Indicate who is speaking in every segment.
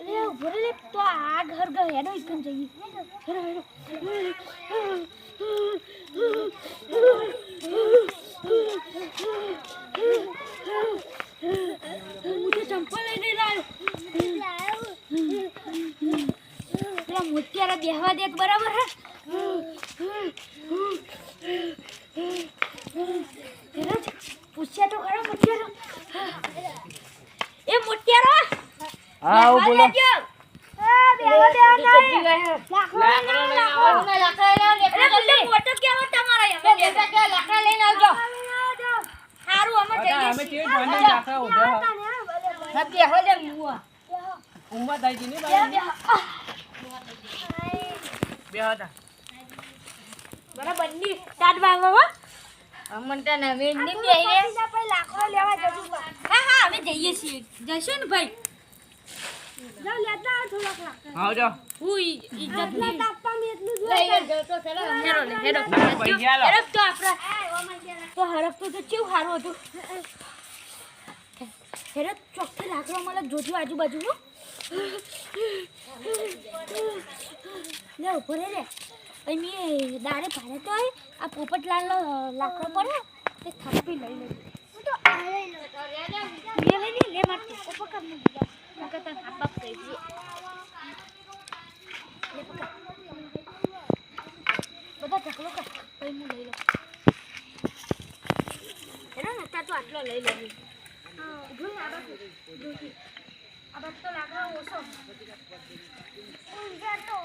Speaker 1: અરે ઊભો રે તો આ ઘર ગયો હેડો ઇકન જઈએ હેડો હેડો હું તો ચંપલ લઈને લાવ્યો પેલા મોતિયારા બેહવા દે તો બરાબર હા પૂછ્યા તો ખરો મોટિયારો એ મોટિયારો
Speaker 2: હા આવું બોલો.
Speaker 1: બેહવા દેજો. એ બેહવા દેવા નહીં. લાકડો
Speaker 2: લાકડો
Speaker 1: લઈને
Speaker 2: લઈને
Speaker 1: આવો.
Speaker 2: આવો.
Speaker 1: અરે પેલો મોટો કેવો તમારો એમ? લાકડા લઈને આવજો. હારું, અમે
Speaker 2: હતા, અમે
Speaker 1: જઈએ
Speaker 2: કેવી જોઈને લાકડા ઉધ્યા હતા.
Speaker 1: હા, બેહવા દે, મુવા.
Speaker 2: ઊંઘમાં થાય છે ને ભાઈ?
Speaker 1: હો. હા અમે જઈએ છીએ ને લેતા આવો થોડાક.
Speaker 2: આવો.
Speaker 1: હું.
Speaker 3: લઈ તો ચલો
Speaker 1: હેરો લે, હેરો.
Speaker 2: પૈસા લો.
Speaker 1: હરખ તો આપણે તો હરખ તો કેવું સારું હતું હેરક ચોખ્ખી લાકડો મળે જોજો આજુબાજુ હો. લે ઊભો રે મેં દાડે ભારે તો આ પોપટલાલ નો લાકડો પડ્યો તે થપ્પી લઈ લે. લે. લે લે લે બીજા. તને લે, પકડ. બધા ઢકલો કર. પછી હું લઈ લઉં હેરો ને તો આટલો લઈ લેવી ઊભો ને આ બાજુ. તો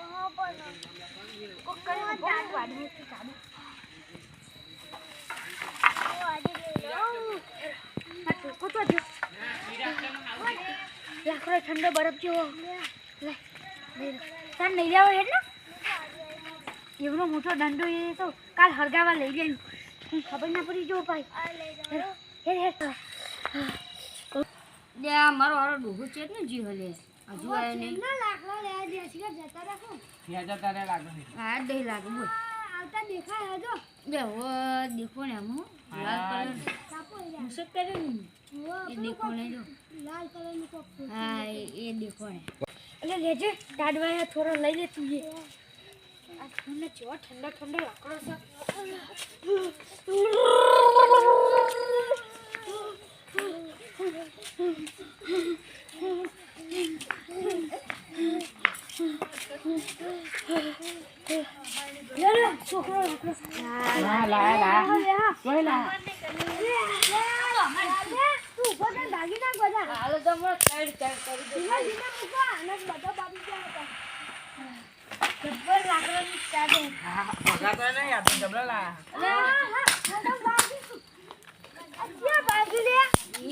Speaker 1: હા પણ કોક કરી ઊભો ને વાડી થી ચાલુ. આ ટોકો તો જો લાકડો ઠંડો બરફ જેવો. તાર નહીં લેવો ને એવડો મોટો દંડો એ તો કાલ હળગાવા લઈ જાય ખબર ના પડી જો ભાઈ. હેડ હેડ
Speaker 3: લે આ મારો હારો ડોહો છે ને જી હલે. હજુ આવ્યો નહીં
Speaker 1: ના. લાકડો લેવા દે છે જતા રાખો.
Speaker 2: ત્યાં જતા રે લાગે છે.
Speaker 3: આ દહીં લાગે બોલ.
Speaker 1: આવતા દેખાય હજો
Speaker 3: બે હો દેખો ને આમ લાલ
Speaker 2: હા.
Speaker 3: કલર.
Speaker 1: કાપો
Speaker 3: મુસક કરે ને. એ દેખો ને જો.
Speaker 1: લાલ કલરનું કપ
Speaker 3: હા એ દેખો ને.
Speaker 1: એટલે લેજે ટાડવાયા થોડો લઈ લે તું એ. આ ઠંડો ઠંડો ઠંડો લાકડો છે. લે લે છોકરો
Speaker 2: ના.
Speaker 1: લે
Speaker 2: લા.
Speaker 1: ઊભો થઈને ભાગી નાખ બધા
Speaker 3: હાલો તો હમણાં સાઈડ સાઈડ કરી દો
Speaker 1: ધીમે ધીમે મૂકો અને બધો બાબી ગયા જબ્બર લાકડાની સ્ટાર્ટ હા,
Speaker 2: હા, નહીં, આપણે તો જબરા લાયા.
Speaker 1: અરે હા હા બધો બાબી અત્યારે બાબી લે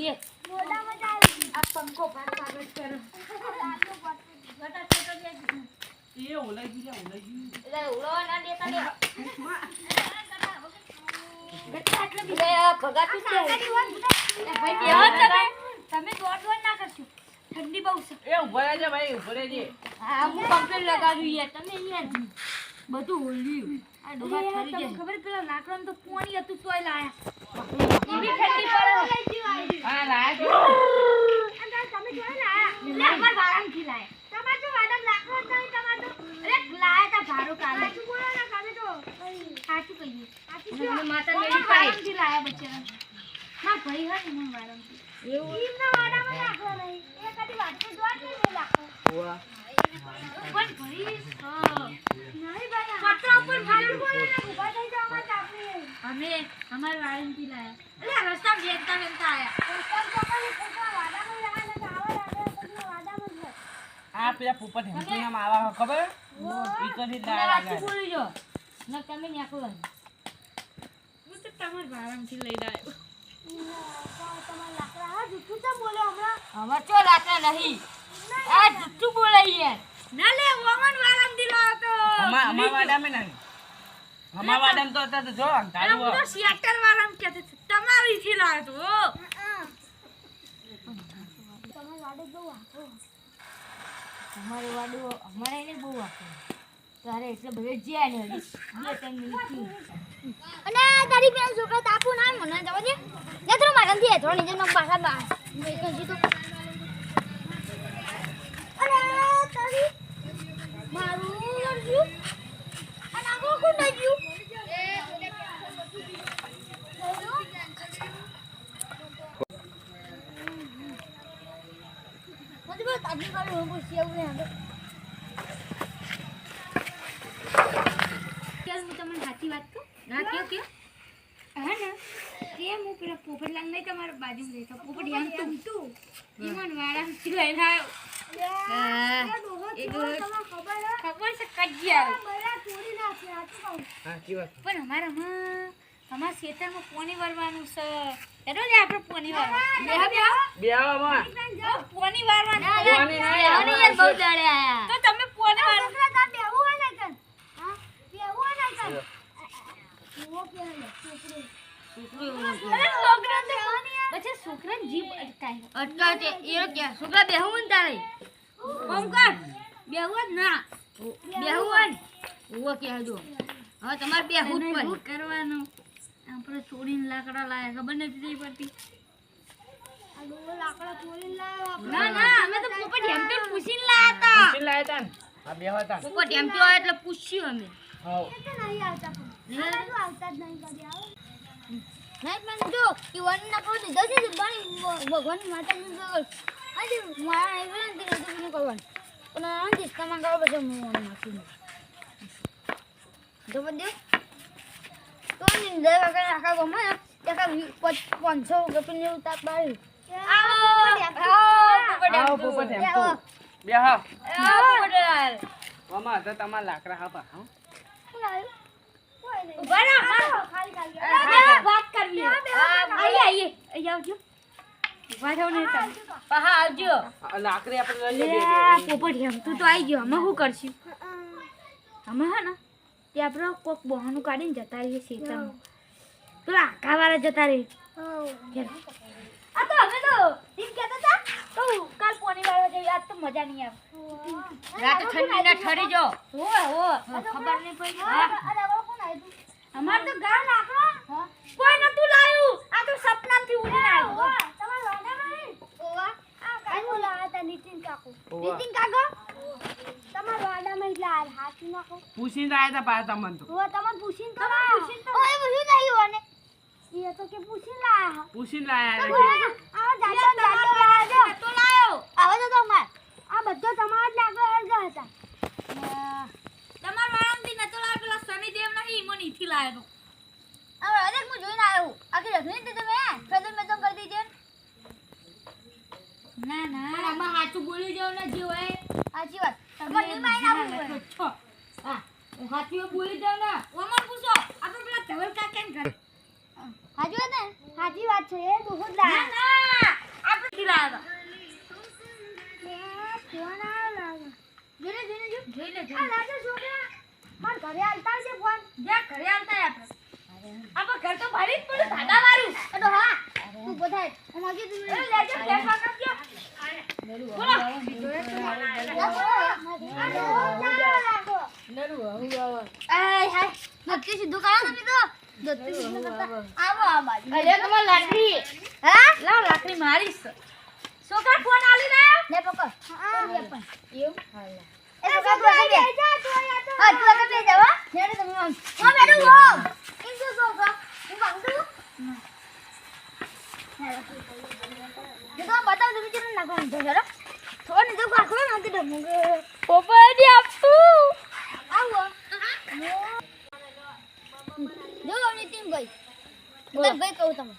Speaker 3: એ
Speaker 1: મોઢામાં ચાલી આ પંખો ભાગ ભાગ જ કરો
Speaker 2: એ ઓલાઈ ગયું છે, ઓલાઈ ગયું.
Speaker 3: એટલે ઉડવા ના દેતા ને
Speaker 1: ગટ્ટા આટલો બી
Speaker 3: એટલે આ ભગાતું જ જાય.
Speaker 1: એ ભાઈ બેહો તમે તમે દોડ દોડ ના કરશો ઠંડી બહુ છે.
Speaker 2: એ ઊભો રહેજે ભાઈ, ઊભો રહેજે.
Speaker 3: હા હું કમ્પ્લેન લગાવ્યું યાર તમે યાર બધું હોલ્યું આ ડોહા ઠરી
Speaker 1: તમને
Speaker 3: જાય.
Speaker 1: ખબર પેલા લાકડાનું તો પાણી હતું તોય લાયા. એવી ઠંડી પડે.
Speaker 2: હા, લાયા અંદર
Speaker 1: તમે જો લાયા. લે અમાર વાળામથી લાયા. તમાર તો વાડમ લાકડો નહીં તમાર તો અરે લાયા તા ભાડો કાલે. સાચું બોલો ના તમે તો સાચું કહીએ. સાચું
Speaker 3: માતા
Speaker 1: મેરી
Speaker 3: પાઈ પાડી.
Speaker 1: લાયા બચ્ચારા? માર ભાઈ હા ને મને વાળામથી
Speaker 3: એવું
Speaker 1: અમે અમારે વાળામથી લાયા. અરે રસ્તા વેચતા વેચતા આયા. લાયા લાયા.
Speaker 2: આ પેલા પોપટ ખબર? લાયા
Speaker 3: બોલી જો ન તમે ન્યાકો
Speaker 1: હું તો તમારા વાળામથી લઈ આવ્યો તમારા લાકડા હા જૂઠું કેમ બોલ્યો હમણાં
Speaker 3: અમાર ચો લાકડા નહીં. આ જુઠ્ઠું બોલે યાર
Speaker 1: ના લે ઓમન વાળામથી લાવ્યો તો
Speaker 2: અમા- અમારા વાડામાં નહીં. અમારા વાડામાં તો તો જો, તારું
Speaker 1: હું તો
Speaker 2: હોય.
Speaker 1: સિયાટલ વાળામ કહેતી હતી તમારીથી તો તમારા વાડે બહુ આખો
Speaker 3: અમારે વાડું અમારે એને બહુ આપે. તારે એટલે બધે જ્યાં ને હજી. બે ત્રણ મિનિટ અને તારી બેન છોકરા તાપુ ના મને જવા દે મારા થી હેઠળ નીચે માં પાછા બા મેં કહી તો અરે તારી મારું લડ્યું અને આગળ કોણ લડ્યું મને બસ તાજી કાઢું હું પૂછી આવું ને
Speaker 1: ચાલ હું તમને સાચી વાત કહું ના કયો કયો હા ને તે હું પેલા પોપટલાલ નહીં તમારા બાજુ રહેતા પોપટ એમ તું તું ઈમન વાળા લઈને આવ્યો હા, એ તો ખબર છે કજિયા
Speaker 2: સાચી વાત.
Speaker 1: પણ અમારામાં અમારા ખેતરમાં પોની વરવાનું છે. લે આપણે પોની વારવા. બેહો બેહો
Speaker 2: બે આવામાં
Speaker 1: ઓ, પોની વારવાનું.
Speaker 2: પોની નહીં,
Speaker 1: બહુ દાડે આયા. તો તમે પોની છોકરા. તો. પછી છોકરાને જીભ અટકાય. અટકાય એ કે છોકરા બેહવું ને તારે. ઓમ કર. બેહવું જ ના બેહવું જ ઓ કે હજો. હવે તમારે બેહવું જ પડે કરવાનું? આપણે છોડીને લાકડા લાયા ખબર નથી પડતી. ના ના અમે તો પોપટ એમ તો પૂછીને લાયા હતા.
Speaker 2: પૂછીને લાયા તા આ બે હતા
Speaker 1: પોપટ એમ તો એટલે પૂછ્યું અમે.
Speaker 2: હાઉ.
Speaker 3: ભગવાન માતા આજે મારા વિનંતી નથી બીજું પણ આ દિસ્કામાં કરો પછી હું મને નાખી તો બધું તો નિંદર વગર આખા ગમે ને આખા પાંચસો રૂપિયા જેવું તાપ બાળ્યું
Speaker 2: આવો પોપટ એમ. બે હા મામા તો તમાર લાકડા હા
Speaker 1: રહો, ઊભા રહો. વાત કરવી. આઈએ, આઈએ. અહીં આવજો. ને. પાછા
Speaker 2: લાકડી આપણે.
Speaker 1: પોપટ એમ તું તો આવી ગયો અમે શું કરશું અમે હા ને તે આપણે કોક બહાનું કાઢીને જતા રહીએ શેતામાં પેલા આખા વાળા જતા ઘેર. આ તો અમે તો એમ કહેતા હતા તો કાલ પોની વાળવા જઈએ આજ તો મજા નહીં આવે. રાતે ઠંડી ના ઠરી જો. હો હો ખબર નહીં પડી. હા. અમાર તો ગામ લાકડા કોઈ નતું લાવ્યું. આ તો સપનામાંથી ઉડીને આવ્યું.
Speaker 2: ઓવા. પૂછીને લાયા તા પાછા તમને તો. પૂછીને લાયા. હતા.
Speaker 1: તો લાયો.
Speaker 3: આ બધો તમારા જ લાગો હળગા હતા
Speaker 1: તમાર વાળામાંથી નતો લાયો પેલા શનિદેવ નહીં ઈમો નીથી લાયો
Speaker 3: હવે અરે હું જોઈને આવ્યો. આખી રખડી દીધી તમે ફેદર મેં તો કરી દીધી
Speaker 1: ના ના. પણ આમાં સાચું બોલી જાવ ને જે હોય
Speaker 3: સાચી વાત. તમારે નહીં મારી નાખવું
Speaker 1: છો. હા. સાચું બોલી જાવ ને? ઓમર પૂછો. આપણે પેલા ધવલ કાકા ને ઘરે
Speaker 3: સાચી વાત ને? સાચી વાત છે. એ તો ખુદ
Speaker 1: ના ના. આપણે થી લાયો
Speaker 3: ફોન આવ્યો
Speaker 1: જોઈને જોઈને જો જોઈ લે.
Speaker 3: આ
Speaker 1: જોઈ
Speaker 3: છોકરા માર ઘરે આવતા છે ફોન.
Speaker 1: જ્યાં ઘરે આવતા આપણે. આપણે ઘર તો ભરી જ પડ્યું દાદા વાળું
Speaker 3: તો હા. તું બધાય હું તું
Speaker 1: લેજો ફેર કાકા
Speaker 3: નક્કી સીધું કરો તમે તો દત્તી સીધું કરતા આવો આ બાજુ
Speaker 1: અરે તમાર લાકડી
Speaker 3: હા
Speaker 1: લાવ લાકડી મારીશ છોકરા ફોન આલી લાયો
Speaker 3: લે પકડ હા લે પણ
Speaker 1: એવું
Speaker 3: એ તો કાપડો દે દે હા તું આગળ બે જાવ હા તમે આમ હા મેડમ હો ઇન જો જો હું માંગુ જો તો બતાવ તમે કેટલું નાખવાનું છે જરા થોડું તો કાકડો નાખી દો મુગે
Speaker 1: દી આપું
Speaker 3: આવો. જો નીતિનભાઈ બધા ભાઈ. કહું તમે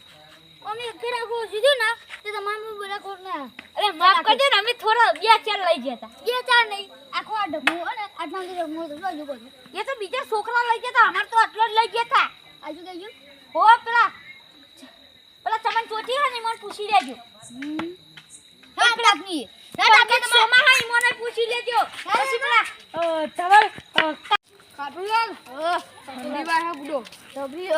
Speaker 3: અમે ઘરે આખો સીધું ના તે તમારે બધા કોટ ના.
Speaker 1: અરે માફ કરજો ને અમે થોડા બે ચાર લઈ ગયા હતા.
Speaker 3: બે ચાર નહીં આખો આ અને આટલા તો
Speaker 1: એ તો બીજા છોકરા લઈ ગયા હતા અમાર તો આટલો જ લઈ ગયા હતા.
Speaker 3: આજુ ગયું?
Speaker 1: હો પેલા પેલા ચમન ચોટી હે ને મને પૂછી લેજો.
Speaker 3: હા
Speaker 1: તમે સોમા હા ઈમોને પૂછી લેજો. પછી પેલા અ, ધવલ
Speaker 3: ઠંડી વાર હા ગુડો તબી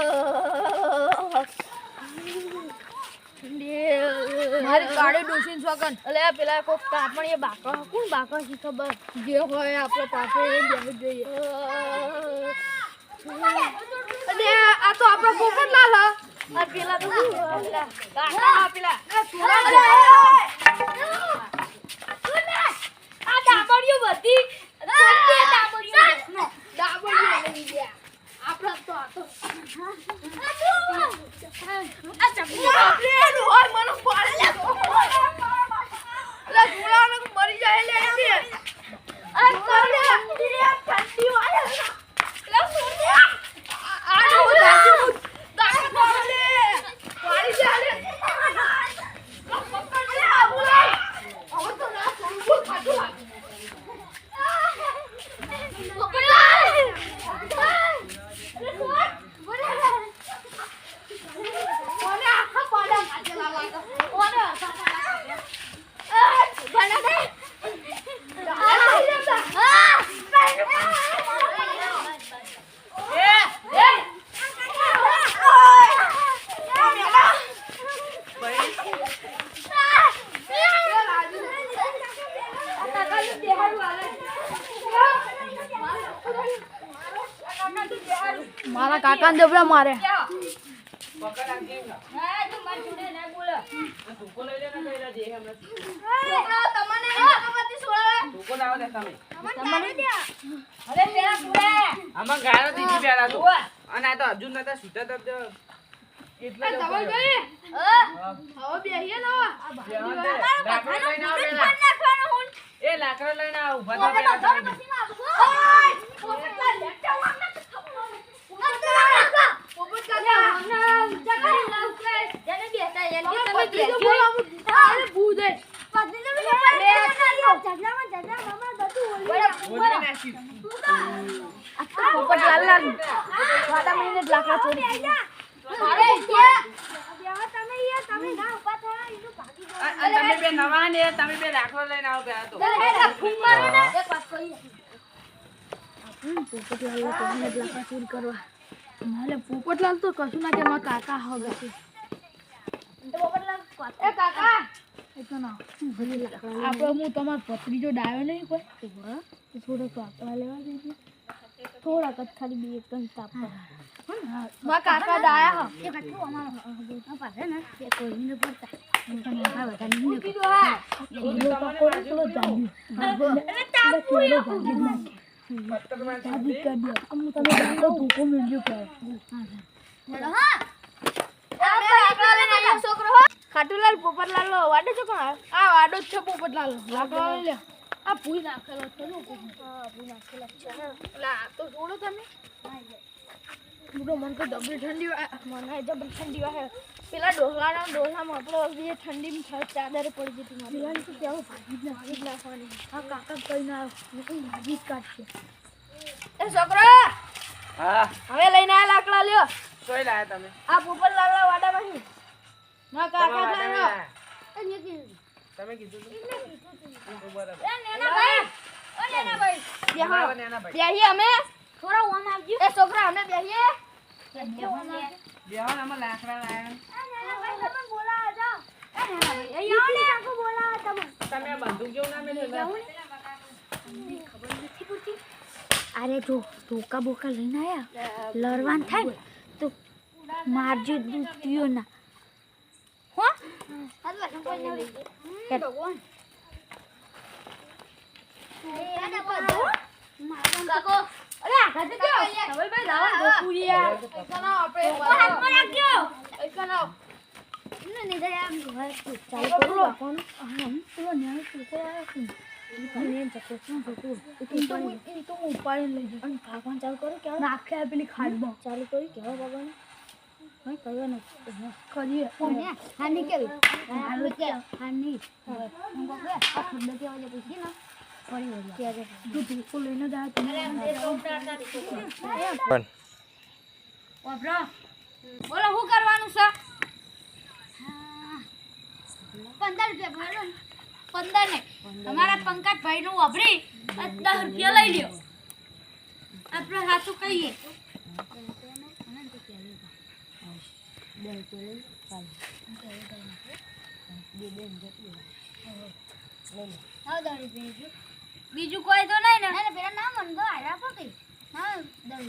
Speaker 3: મારી ગાડી ડોસીન સોગન અલે પેલા કોક કાપણી બાકા કોણ બાકા છે ખબર? જે હોય આપણે પાસે એ બેહી જોઈએ. અરે
Speaker 4: આ તો આપણો પોપટલાલ હ
Speaker 3: પેલા તો પેલા પેલા આ ડાબડીઓ બધી બધી ડાબડીઓ દેશનો.
Speaker 4: ડાબડીઓ લઈ ગયા આપણો તો આ તો
Speaker 3: આ ચપલી
Speaker 4: બાપરે, એનું હોય મને પાડે લે. લે, ધોળાનો મરી જાય લે એની. આ સોને, ઠંડી વાળે. લે, સોને. આ- આનું દાદુ, દાદુ પાડે લે. પાડી દે લે. લે, પકડ લે, આ બોલાય. હવે તો ના છોડું, બોલ, ખાધું લાગે. ઓને આખા પાડા કાઢેલા લાગે. ઓને આખા પાડા કાઢેલા. એ, બના દે. આ લઈ લેતા.
Speaker 2: એ
Speaker 4: એ. ઓય. આ મેલા.
Speaker 2: ભાઈ
Speaker 4: એ રાજુ. આ કાકાનું દેહાડું હાલે. મારા કાકા દેવડા મારે
Speaker 2: પકડ રાખજે એમને.
Speaker 3: હા, તું મારી જોડે ના બોલો.
Speaker 2: આ ધોકો લઈ લે ને કઈ લે, દેહ હમણાં. ધોકો લાવો ને તમે
Speaker 3: અરે પેલા જોડે.
Speaker 2: આમાં ગાળો દીધી પેલા તો
Speaker 3: ઓવા.
Speaker 2: અને આ તો હજુ નતા છૂટા તપ જો એટલે જ
Speaker 4: તમે
Speaker 2: ઉપર
Speaker 4: ગઈ
Speaker 3: હા.
Speaker 2: હા.
Speaker 4: હવે બેહીએ ને? હવે.
Speaker 2: બેહવા એ લાકડો લઈને આવો. પેલા.
Speaker 3: પણ નાખવાનું હું.
Speaker 2: એ લાકડો લઈને આવો તમે.
Speaker 4: ઓય! પોપટલાલ તમે
Speaker 3: તમે જ લાકડા ચોરી અરે
Speaker 2: ને તો
Speaker 4: પોપટલાલ તો કશું ના કે મારા કાકા હવે એ કાકા! આપણે હું તમારો ભત્રીજો ડાયો નહીં કોઈ? થોડોક કાકા લેવા દેજો. થોડાક જ ખાલી બે એકદમ તાપ મારા કાકા ડાયા પાસે
Speaker 2: હ પત્તરમાં
Speaker 4: ખાટુલાલ પોપટલાલ નો વાડો છો કોણ આ વાડો જ છે પોપટલાલ લાકડો લે આ ભૂઈ નાખેલો છે ને હા ભૂઈ નાખેલો છે એટલે આ તો છોડો તમે. બુડો મન તો ડબલ ઠંડી મને ડબલ ઠંડી વાહે પેલા ડોહલાના ડોહલામાં આપણો જે ઠંડીમાં ચાદરે પડી જતી મારી. પેલાની તો કેવો ભાજી જ નાખી. જ નાખવાની. હા કાકા કઈ ના ભાજી જ કાઢશે. એ છોકરા!
Speaker 2: હા.
Speaker 4: હવે લઈને આ લાકડા લ્યો.
Speaker 2: તોય લાયા તમે.
Speaker 4: આ પોપટલાલના વાડામાંથી ના કાકા
Speaker 2: તમારા
Speaker 4: થાય
Speaker 2: કીધું તમે કીધું તું? એ નેના ભાઈ ઓ નેના ભાઈ.
Speaker 4: બેહીએ અમે.
Speaker 3: થોડા ઓમ આવજો.
Speaker 4: એ છોકરા અમે બેહીએ.
Speaker 2: બેહો આમાં લાકડા લાયા.
Speaker 3: અરે જો ધોકા બોકા લઈને આયા લડવાનું થાય ને તો મારજો દૂતિયો ના હો
Speaker 4: કાકો અરે આ ઘરે જાઓ ધવલભાઈ લાવો ગોપુરિયા એકના આપણે
Speaker 3: હાથમાં રાખ્યો
Speaker 4: એકના ચાલુ કરી કેવા બાબાને હા કરવાનું કરીએ હા નીકળ હા નહીં આ ઠંડો કેવા જે પછી ને
Speaker 3: બોલો શું કરવાનું છે
Speaker 4: પંદર રૂપિયા ભરો
Speaker 3: પંદર ને તમારા પંકજભાઈ નું અભરી દસ રૂપિયા લઈ લ્યો આપણે સાચું કહીએ બીજું કોઈ તો નહીં ને.
Speaker 4: પેલા ના મન તો આયા કઈ.
Speaker 3: હા દઉં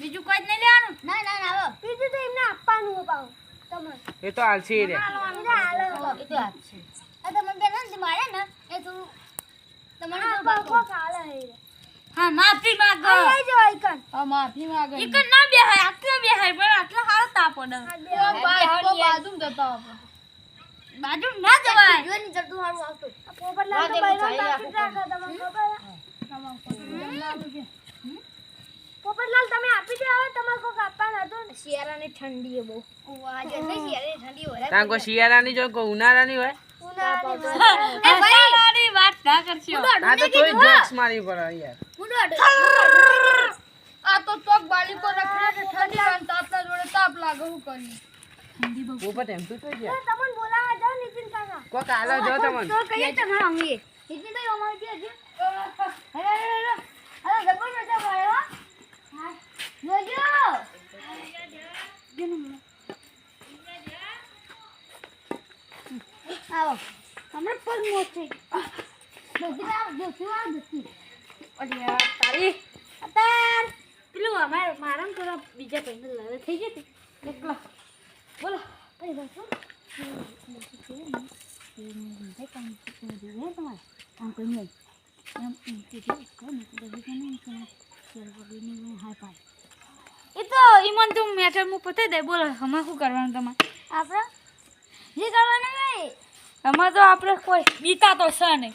Speaker 1: બીજું કોઈ જ નહીં લેવાનું?
Speaker 3: ના ના ના આવો. બીજું તો એમને આપવાનું હો પાવ તમને.
Speaker 2: એ તો આલસી રે.
Speaker 3: એ તો આલસી આ તમને બેન ને મારે ને એ તું તમારે તો કો કાલે હે.
Speaker 1: હા માફી માંગો.
Speaker 3: આઈ જો આઈકન
Speaker 2: હા માફી માંગો.
Speaker 1: ઈકન ના બેહાય આટલો બેહાય પણ આટલો હારો તાપ બાજુમ
Speaker 3: જતો જતા
Speaker 1: બાજુ ના જવાય.
Speaker 3: જોની જડતું હારું આવતું તો બાકી રાખો તમને ખબર પોપટલાલ તમે આપી દે હવે. તમારે કોક આપવાનું હતું ને. શિયાળાની ઠંડી એ બહુ. આજે શિયાળાની ઠંડી હોય.
Speaker 2: તાં કોઈ શિયાળાની જો કોઈ ઉનાળાની હોય?
Speaker 1: ઉનાળાની વાત. ના કરશો.
Speaker 2: આ તો તોય જોક્સ મારી પડે યાર.
Speaker 3: આ તો ચોક બાલી પર રખડે ઠંડી વાન તો જોડે તાપ લાગે હું કરી
Speaker 2: પોપટ એમ તું તો ગયા
Speaker 3: તમને બોલાવા જાવ નીતિન કાકા.
Speaker 2: કોક આલો જો તમને.
Speaker 3: તો કહીએ તમારા અંગે નીતિનભાઈ અમારે ત્યાં છે. અરે અરે અરે અરે. જબર નતા ભાઈ હો. હા. જોજો આવો. હમણાં પગ થઈ જોજી આવો જોજી આવો જોજી
Speaker 1: અરે તારી.
Speaker 3: અતાર.
Speaker 1: પેલું અમારે મારા થોડા બીજા પૈસા લાવે થઈ જતી એકલો. બોલો.
Speaker 3: કઈ બસો
Speaker 1: એ તો ઈમન તું મેટર મુ પતાવી દે. બોલો હમણાં શું કરવાનું તમારે?
Speaker 3: આપણે? જે કરવાનું નહીં
Speaker 1: હમણાં તો આપણે કોઈ બીતા તો છે નહીં.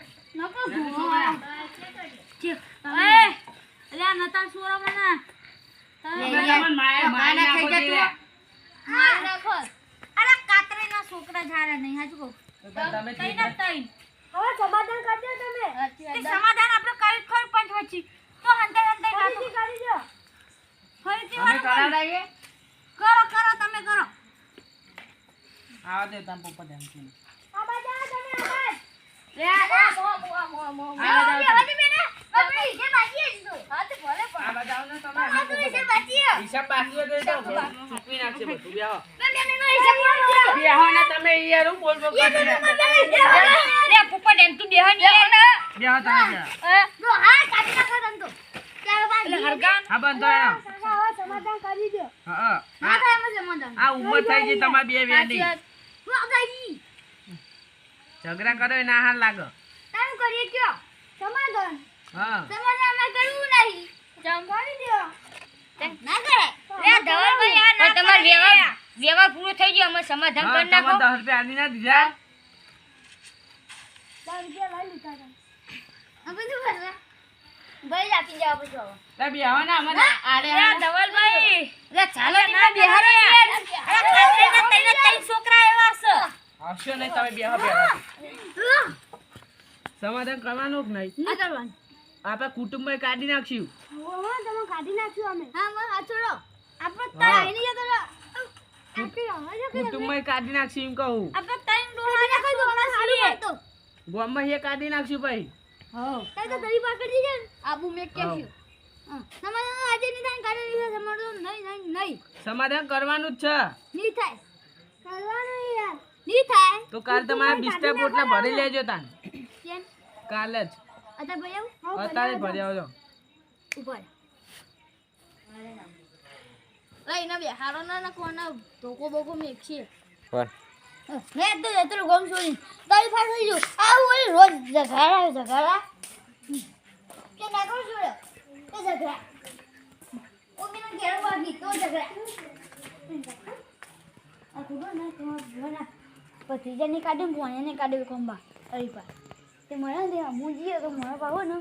Speaker 3: નકો
Speaker 1: એ અલ્યા નતા સોરા મને. અરે કાતરીના છોકરા ઝાડા નહીં હાચું કહું. તઈ ના તઈ.
Speaker 3: હવે સમાધાન કરજો તમે.
Speaker 1: સમાધાન આપણે કરી ખર પંચ વચ્ચે. તો હંતે હંતે વાતો
Speaker 3: કરી દો
Speaker 1: ફરીથી વાતો
Speaker 2: કરાવડાવીએ
Speaker 1: કરો કરો તમે કરો.
Speaker 2: આવા દે તમ પપ્પા એમ કે
Speaker 3: આ બાજુ તમે આ બાજુ.
Speaker 1: લે
Speaker 3: આ છે. છે.
Speaker 2: ઉંમર થઈ ગઈ તમારી બે વેડી. ઝઘડા કરો એ ના હાર લાગે
Speaker 3: તારું કરીએ કયો? સમાધાન.
Speaker 2: હા
Speaker 3: સમાધાન અમે કરવું નહીં. જમવાની દો. ના કરે.
Speaker 1: લે ધવલભાઈ આ ના તમાર વ્યવહાર વ્યવહાર પૂરો થઈ ગયો અમે સમાધાન કરી નાખો
Speaker 2: તમે દસ રૂપિયા આની ના દીધા
Speaker 3: 10 રૂપિયા લઈ લીધા તમે. હવે શું કરવા? ભાઈ આપી જાઓ પછી.
Speaker 2: લે બેહો ના મને આડે
Speaker 1: લે ધવલભાઈ લે ચાલો ના બેહારો અરે કાતરીના તઈને તઈ છોકરા એવા છે
Speaker 2: આવશો નહીં તમે બે બેહો સમાધાન કરવાનું જ નહીં
Speaker 3: ના કરવાનું.
Speaker 2: આપણે કુટુંબ કાઢી નાખ્યું
Speaker 3: ઓહો, તમે કાઢી નાખ્યું અમે. હા, બસ આ આપણે
Speaker 2: હા.
Speaker 3: તાર આઈને જતો કે
Speaker 2: કુટુંબ કાઢી નાખ્યું એમ કહું
Speaker 1: આપણે તઈ
Speaker 3: ડોહા
Speaker 1: ડોહાને
Speaker 3: કોઈ દોડા સારું તો
Speaker 2: ગામમાં હે કાઢી નાખ્યું ભાઈ
Speaker 3: તારે તો દરી પકડી ને. આબુ મેં
Speaker 2: હા.
Speaker 3: હા. સમાધાન આજે નહીં કાઢી ને નહીં સમાધાન નહીં, નહીં, નહીં.
Speaker 2: સમાધાન કરવાનું જ છે
Speaker 3: નહીં થાય. કરવાનું યાર. નહીં થાય.
Speaker 2: તો કાલ તમારા બિસ્તરા પોટલા ભરી લેજો તાન.
Speaker 3: કેમ?
Speaker 2: કાલે જ.
Speaker 3: અત્યારે ભાઈ આવું?
Speaker 2: ભરી આવજો.
Speaker 3: ઉપર. લઈ ના. બે હારો ના ના કોના ધોકો બોકો મેક છે મેં તો એટલું ગમ છોડી તારી પાસે થઈ ગયું આ ઓલી રોજ ઝઘડા ઝઘડા. કે ના કરું જોડે. કે ઝઘડા. ઓ ઘેર વાગી તો ઝઘડા.
Speaker 1: આ ખબર ના તો ભણા જેને કાઢે ભોણિયાને કાઢે ખંભા અરી પા તે મને દે હું જઈએ તો મને પાવો ને.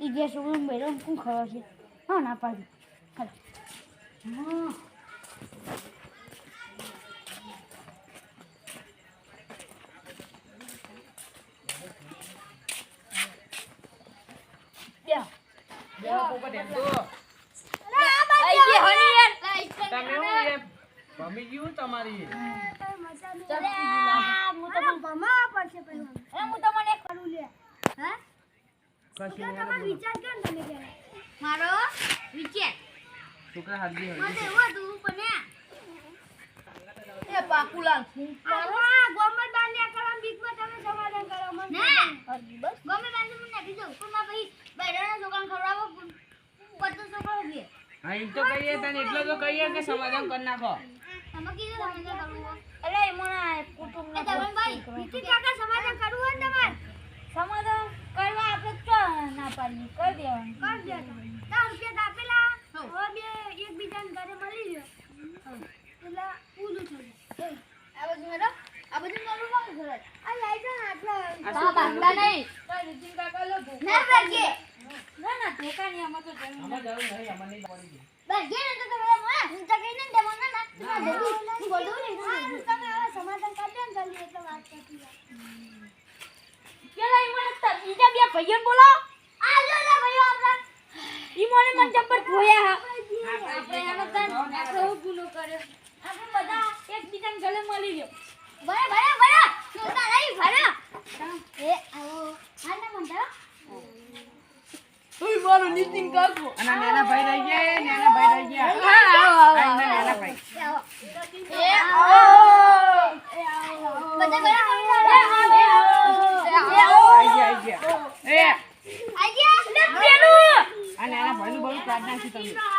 Speaker 1: ઈ ગેસ ઉપર બેરો શું ખબર છે. હા, ના પાડી. હા લ્યો.
Speaker 2: બેહો પોપટ એમ તો
Speaker 1: આઈ ગઈ હની યાર.
Speaker 2: તમે હું એમ ભમી ગયું તમારી
Speaker 1: ચાલે આ હું તમને
Speaker 3: ભમા પડશે પેલું
Speaker 1: એ હું તમને એક
Speaker 3: કરું લે હા
Speaker 2: કશું નહીં
Speaker 3: તમારો વિચાર કેમ તમે કે
Speaker 1: મારો વિકેટ
Speaker 2: છોકરા હાલજી
Speaker 3: મને
Speaker 2: હળજી
Speaker 3: એવું હતું પણ
Speaker 1: એ પાકુલાલ
Speaker 3: આ ગોમત બાંધ્યા કરવા બીકમાં તમે સમાધાન કરો. મને ના.
Speaker 1: બસ.
Speaker 3: ગોમે બાંધી મને નાખી દો. પણ માં ભાઈ બેડાના દુકાન ખવડાવો પતો છોકરો હોય
Speaker 2: હા એમ તો કહીએ તને એટલો તો કહીએ કે સમાધાન કરી નાખો.
Speaker 3: તમે કીધું સમાધાન કરવું
Speaker 1: અરે એ મને કુટુંબ
Speaker 3: એ ધવલભાઈ નીતિન કાકા સમાધાન કરવું હોય તમારે?
Speaker 1: સમાધાન કરવા આપણે ના પાડી. કરી દેવાનું.
Speaker 3: કરી દેવાનું. ચાર રૂપિયા આપેલા. હવે બે એકબીજાને ઘરે મળી ગયો પેલા પૂરું થયું આ બધું મેરો? આ બધું મારું મારું ઘર આ લાઈટ ના આટલા.
Speaker 1: હા બાંધતા નહીં.
Speaker 3: રીતિન કાકા લો ના રાખે
Speaker 1: ના ના ઠેકા નહીં અમે તો જમીન
Speaker 2: અમે જરૂર નહીં અમે નહીં પડી ગઈ.
Speaker 3: બસ જે ને તો તમે મોયા ચિંતા કરી ને દેવો ના ના. બોલું ને તમે હવે સમાધાન કાઢ્યો ને જલ્દી એટલે વાત કરતી
Speaker 1: પેલા ઈ મને બીજા બે ભાઈઓને બોલાવો.
Speaker 3: આ જો લે ભાઈઓ આપણા.
Speaker 1: ઈ મને મને જબ્બર ધોયા હા.
Speaker 3: આપણે
Speaker 1: એનો તન એવું ગુનો કર્યો. આપણે બધા એકબીજાને ગલે મળી ગયો.
Speaker 3: ભરે ભરે ભરે જોતા રહી ભરે એ આવો. આ ના મંડા
Speaker 1: ઓય મારો નીતિન કાકો.
Speaker 2: અને નાના ભાઈ રહી ગયા નાના ભાઈ રહી ગયા.
Speaker 1: હા આવો
Speaker 2: આ એમના નાના ભાઈ.
Speaker 3: એ આવો.
Speaker 1: આવો.
Speaker 3: આવો. બધા
Speaker 1: એ આવો Thank you.